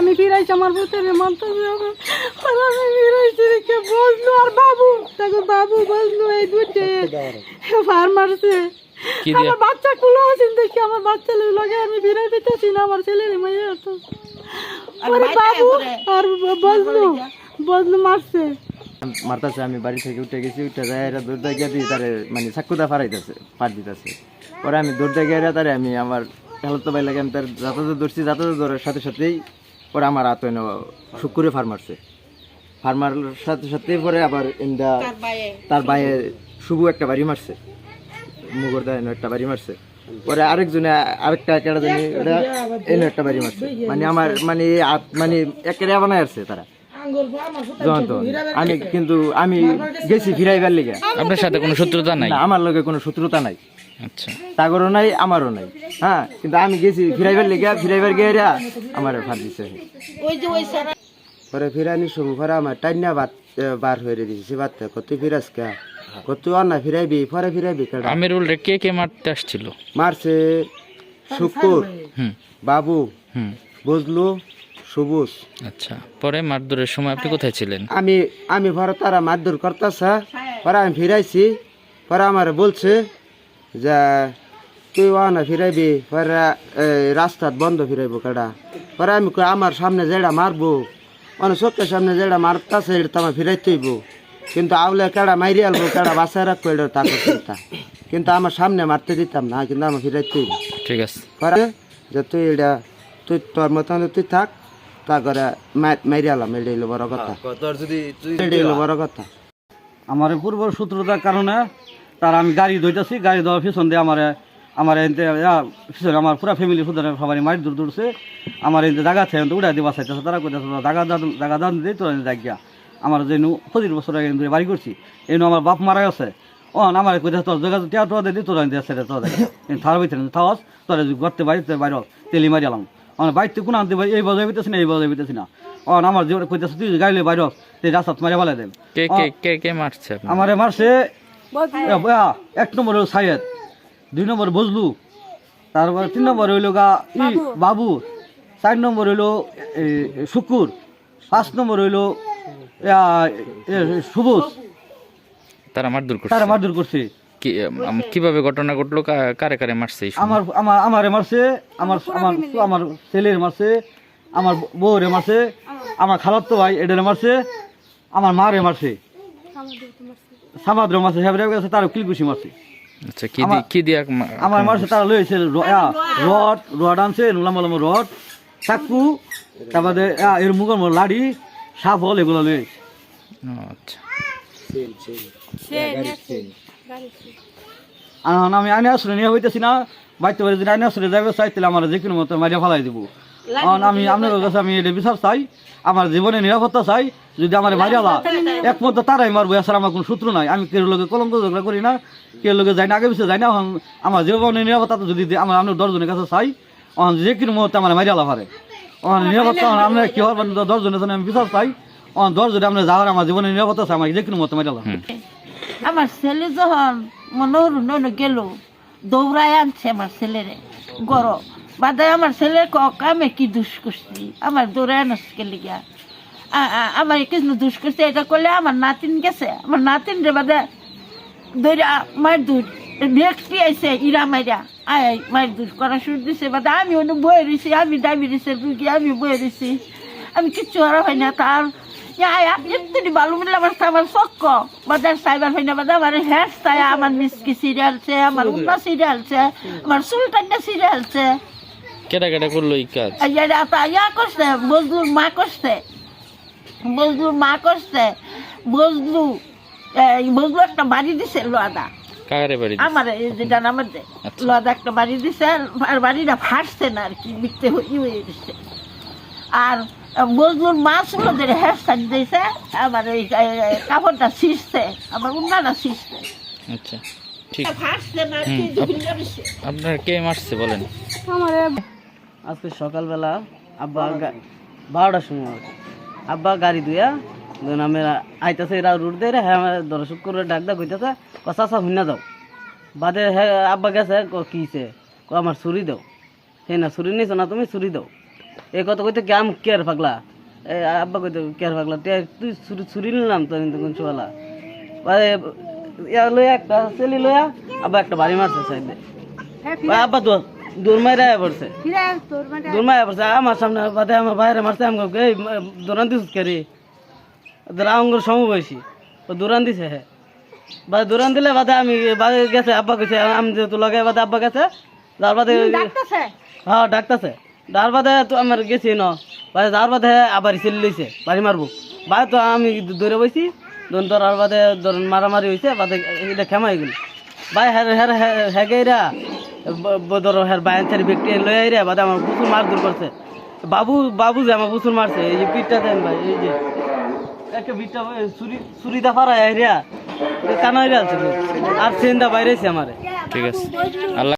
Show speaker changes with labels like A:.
A: আমি ফিরাইছি আমার ভূতের মন্তব্য আর আমি ফিরাইছি রেখে বসল আর বাবু? দেখো বাবু বসল এই দুটে ফার মারছে। আমার বাচ্চা কুলো আছেন দেখি আমার বাচ্চা লাগে আমি ফিরাই পেতেছি না আমার ছেলের মেয়ে তো আরে বাবু আর বসল বসল মারছে।
B: মারতাছে আমি বাড়ি থেকে উঠে গেছি উঠে যাই এরা দৌড় দিয়ে দিই তারে মানে চাকুদা ফারাইতেছে পার দিতেছে। পরে আমি দৌড় দিয়ে গিয়ে তারে আমি আমার হেলত ভাই লাগে আমি তার যাতায়াত ধরছি যাতায়াত ধরার সাথে সাথেই পরে আমার হইন শুকুরে ফার ফার্মার সাথে সাথে পরে আবার ইন্দা তার বাইরে শুভ একটা বাড়ি মারছে। মুগর দেয় একটা বাড়ি মারছে। পরে আরেকজনে আরেকটা কেটা জানি ওটা এনে একটা বাড়ি মারছে। মানে আমার মানে আত- মানে একেবারে বানায় আসছে তারা। আমি কিন্তু আমি গেছি ফিরাইবার লিগে।
C: আপনার সাথে কোনো শত্রুতা নাই?
B: আমার লগে কোনো শত্রুতা নাই।
C: আচ্ছা।
B: তাগরও নাই আমারও নাই। হ্যাঁ কিন্তু আমি গেছি ফিরাইবার লিগে ফিরাইবার গিয়ে আমার ফার দিছে। পরে ফিরানি সময় পরে আমার টাইনা বাত বার হয়ে দিছে সে বাত কত ফিরাস কা? কত না ফিরাইবি পরে ফিরাইবি কেডা?
C: আমিরুল রে কে কে মারতে আসছিল?
B: মারছে শুকুর
C: হুম।
B: বাবু
C: হুম।
B: বুঝলু সবুজ।
C: আচ্ছা পরে মারধরের সময় আপনি কোথায় ছিলেন?
B: আমি আমি পরে তারা মারধর করতেছে পরে আমি ফিরাইছি পরে আমার বলছে যে তুই ও না ফিরাইবি পরে রাস্তাত বন্ধ ফিরাইবো কেডা। পরে আমি কই, আমার সামনে যেটা মারবো মানে চোখের সামনে যেটা মারতাছে এটা আমার ফিরাইতেইব কিন্তু আউলে কেডা মাইরি আলবো কেডা বাসায় রাখব এটা তাকে চিন্তা। কিন্তু আমার সামনে মারতে দিতাম না কিন্তু আমার ফিরাইতেইব
C: ঠিক আছে।
B: পরে যে তুই এটা তুই তোর মতন তুই থাক তা করে মাইরি আলাম এটা হইল বড় কথা। এটা হইল বড় কথা।
D: আমার পূর্ব শত্রুতার কারণে তার আমি গাড়ি ধইতেছি গাড়ি দেওয়ার পিছন দিয়ে আমার আমার এনতে পিছনে আমার পুরা ফ্যামিলি সুতরাং সবাই মারি দূর দূরছে। আমার এনতে জায়গা আছে এনতে উড়াই দিবা চাইতেছে তারা কইতেছে জায়গা দান জায়গা দান দিই তোরা জায়গা আমার যে পঁচিশ বছর আগে এনতে বাড়ি করছি এই নু আমার বাপ মারা গেছে। ও আমার কইতেছে তোর জায়গা টিয়া টোয়া দিই তোরা দিয়ে সেটা তোরা থার ভিতরে থাওয়াস তোরা যদি করতে বাড়ি বাইর তেলি মারি আলাম। আমার বাড়িতে কোন আনতে পারি এই বাজার ভিতেছি না এই বাজার ভিতেছি না। ও আমার জীবনে কইতেছে তুই গাড়ি বাইর তুই রাস্তা মারি ভালো দেব
C: কে কে কে কে মারছে
D: আমারে মারছে এক নম্বর সাইয়েদ। দুই নম্বর বজলু তারপর তিন নম্বর হইল গা ই বাবু। চার নম্বর হইল শুকুর পাঁচ নম্বর হইল এ, সবুজ
C: তারা মারধর করছে।
D: তারা মারধর করছে।
C: কি আম- কীভাবে ঘটনা ঘটলো? কা- কারে কারে মারছে
D: আমার আমার আমারে মারছে আমার আমার আমার ছেলের মারছে আমার বউরে মারছে আমার খালাতো ভাই এডের মারছে আমার মারে মারছে। সামাদ্র মারছে হেবরে গেছে তারও কিলকুশি মারছে।
C: আচ্ছা কি দি- কি দিয়া
D: আমার মারছে তারা লইছে রড রড আনছে লম্বা লম্বা রড চাকু তারপরে এর মুখের লাড়ি সাফল এগুলো লইছে
C: আচ্ছা।
D: আর আমি আইনে আসলে নিয়ে হইতেছি না বাইতে পারি যদি আইনে আসলে যাবে চাই তাহলে আমার যে কোনো মতো মারিয়া ফেলাই দিব। কারণ আমি আপনাদের কাছে আমি এটা বিচার চাই আমার জীবনে নিরাপত্তা চাই যদি আমার মারিয়ালা একমাত্র তারাই মারবো এছাড়া আমার কোনো সূত্র নাই। আমি কেউ লোকে কলঙ্ক ঝগড়া করি না কেউ লোকে যাই না আগে পিছিয়ে যাই না এখন আমার জীবনের নিরাপত্তা যদি আমার আপনার দশজনের কাছে চাই যে কোনো মুহূর্তে আমার মারিয়ালা পারে। আমার নিরাপত্তা আমরা কি হবেন দশজনের জন্য আমি বিচার চাই এখন দশজনে আমরা যাওয়ার আমার জীবনের নিরাপত্তা চাই আমার যে কোনো মুহূর্তে মারিয়ালা
E: আমার ছেলে যখন মনোহর গেল দৌড়ায় আনছে আমার ছেলেরে গরো বাদে আমার ছেলে কক আমি কি দুষ করছি? আমার দৌড়ায় আনছে লিগা। আমার কিছু দুষ করছে? এটা করলে আমার নাতিন গেছে। আমার নাতিন রে বাদে দৌড়া মার দূর। নেক্সট আইসে ইরা মাইরা। আয় মার দূর করা শুরু দিছে। বাদে আমি অনেক বয়ে রয়েছি আমি ডায়াবেটিসের রুগী আমি বয়ে রয়েছি আমি কিচ্ছু হারা হয় না তার। মিলে আমার আমার চক্ক। বাজার সাইবার হয় না। বাজার আমার হেয়ার স্টাইল আমার মিসকি আমার উন্না সিরিয়ালছে আমার সুলতানটা সিরিয়ালছে
C: কেটা কেটা করল এই কাজ?
E: ইয়া করছে বজলুর মা করছে। বজলুর মা করছে বজলু বজলু একটা বাড়ি দিছে লোয়াদা
C: কারে বাড়ি
E: আমার যেটা
C: আচ্ছা।
E: লোয়াদা একটা বাড়ি দিছে আর বাড়িটা ফাটছে না আর কি বিকতে হয়ে দিচ্ছে আর বজলুর মাছগুলো যে হেয়ার স্টাইল দিয়েছে আমার এই এই কাপড়টা ছিঁড়ছে আমার উন্নাটা ছিঁড়ছে।
C: আচ্ছা ঠিক। আপনার কে মারছে বলেন?
A: আমার
F: আজকে সকালবেলা আব্বা বারোটার সময় আব্বা গাড়ি দুয়া ধরুন আমি আইতাছে এরা রুট দিয়ে রে হ্যাঁ আমার দর্শক করে ডাক ডাক হইতেছে কষা সা হুন্না দাও বাদে হ্যাঁ আব্বা গেছে ক কিছে ক আমার ছুরি দাও। হে না ছুরি নিছো না তুমি? ছুরি দাও। এই কথা কইতে গ্যাম কেয়ার পাগলা? এ আব্বা কইতে কেয়ার পাগলা? তুই ছুরি ছুরি নিলাম তো কিন্তু কোন ইয়া লইয়া একটা ছেলে লইয়া আব্বা একটা বাড়ি মারছে সাইডে। আব্বা তো দৌড় মাইরা পড়ছে দৌড় পড়ছে আমার সামনে বাদে আমার বাইরে মারছে আমি কই, এই দৌড়ান দিস কেরি রাঙ্গর সমবয়সী ও দৌড়ান দিছে হ্যাঁ বাদে দৌড়ান দিলে বাদে আমি বাদে গেছে আব্বা গেছে আমি যেহেতু লগে বাদে আব্বা গেছে যার বাদে হ্যাঁ ডাকতেছে যার বাদে তো আমার গেছি ন বাদে যার বাদে আবার ছেলে লইছে বাড়ি মারবো বাদে তো আমি দৌড়ে বইছি দৌড় ধরার বাদে ধরুন মারামারি হয়েছে বাদে এটা খেমাই গেল ভাই হ্যাঁ হ্যাঁ হ্যাঁ গেরা ধরো হ্যাঁ বায়ান চারি ব্যক্তি লই আইরে, বাদে আমার প্রচুর মার দূর করছে। বাবু বাবু যে আমার প্রচুর মারছে, এই যে পিঠটা দেন ভাই, এই যে। একটা বিটটা ছুরি ছুরিটা ফারা আইরা কানা আর সেন্দা বাইরেছে আমারে।
C: ঠিক আছে। আল্লাহ